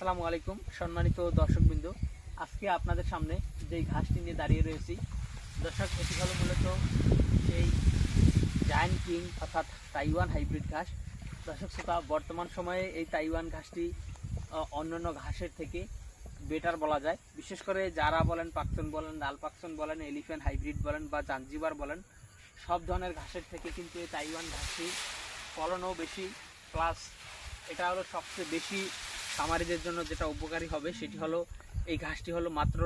আসসালামু আলাইকুম, সম্মানিত দর্শকবৃন্দ। আজকে আপনাদের সামনে যেই ঘাসটি নিয়ে দাঁড়িয়ে রয়েছি, দর্শক, এটি হলো মূলত এই জায়ান্ট কিং অর্থাৎ তাইওয়ান হাইব্রিড ঘাস। দর্শক, শ্রোতা, বর্তমান সময়ে এই তাইওয়ান ঘাসটি অন্যান্য ঘাসের থেকে বেটার বলা যায়। বিশেষ করে যারা বলেন পাকচন বলেন, লাল পাকচন বলেন এলিফ্যান্ট হাইব্রিড বলেন বা জাঞ্জিবার বলেন, সব ধরনের ঘাসের থেকে কিন্তু এই তাইওয়ান ঘাসটি ফলনও বেশি। প্লাস এটা হলো সবচেয়ে বেশি খামারিদের জন্য যেটা উপকারী হবে সেটি হলো, এই ঘাসটি হলো মাত্র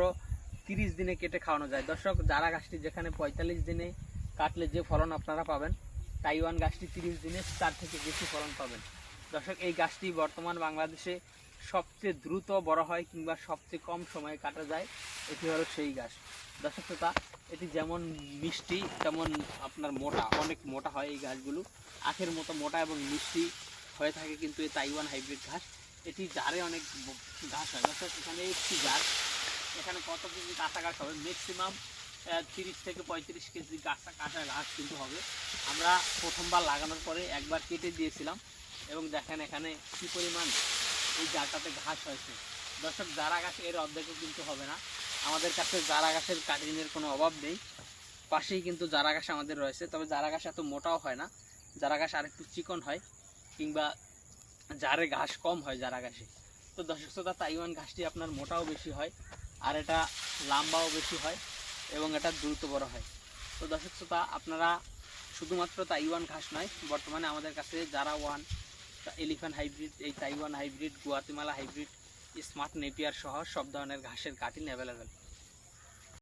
তিরিশ দিনে কেটে খাওয়ানো যায়। দর্শক, যারা ঘাসটি যেখানে পঁয়তাল্লিশ দিনে কাটলে যে ফলন আপনারা পাবেন, তাইওয়ান গাছটি তিরিশ দিনে তার থেকে বেশি ফলন পাবেন। দর্শক, এই গাছটি বর্তমান বাংলাদেশে সবচেয়ে দ্রুত বড় হয় কিংবা সবচেয়ে কম সময়ে কাটা যায়, এটি হলো সেই গাছ দর্শক শ্রোতা, এটি যেমন মিষ্টি, তেমন আপনার মোটা, অনেক মোটা হয় এই গাছগুলো আখের মতো মোটা এবং মিষ্টি হয়ে থাকে কিন্তু এই তাইওয়ান হাইব্রিড ঘাস। এটি জারে অনেক ঘাস হয়। অর্থাৎ এখানে একটি গাছ এখানে কত কেজি কাঁচা ঘাস হবে? ম্যাক্সিমাম তিরিশ থেকে পঁয়ত্রিশ কেজি কাঁচা কাঁচা ঘাস কিন্তু হবে। আমরা প্রথমবার লাগানোর পরে একবার কেটে দিয়েছিলাম এবং দেখেন এখানে কী পরিমাণ এই জারটাতে ঘাস হয়েছে। দর্শক, জারা গাছ এর অর্ধেকও কিন্তু হবে না। আমাদের কাছে জারা গাছের কাটিংয়ের কোনো অভাব নেই। পাশেই কিন্তু জারা ঘাস আমাদের রয়েছে। তবে জারা ঘাস এত মোটাও হয় না। জারা ঘাস আরেকটু চিকন হয় কিংবা জারে ঘাস কম হয় জারা ঘাসে তো দর্শক শ্রোতা, তাইওয়ান ঘাসটি আপনার মোটাও বেশি হয় আর এটা লম্বাও বেশি হয় এবং এটা দ্রুত বড় হয়। তো দর্শক শ্রোতা, আপনারা শুধুমাত্র তাইওয়ান ঘাস নয়, বর্তমানে আমাদের কাছে যারা ওয়ান, এলিফ্যান্ট হাইব্রিড, এই Taiwan hybrid, Guatemala hybrid, smart Napier সহ সব ধরনের ঘাসের কাটিং অ্যাভেলেবেল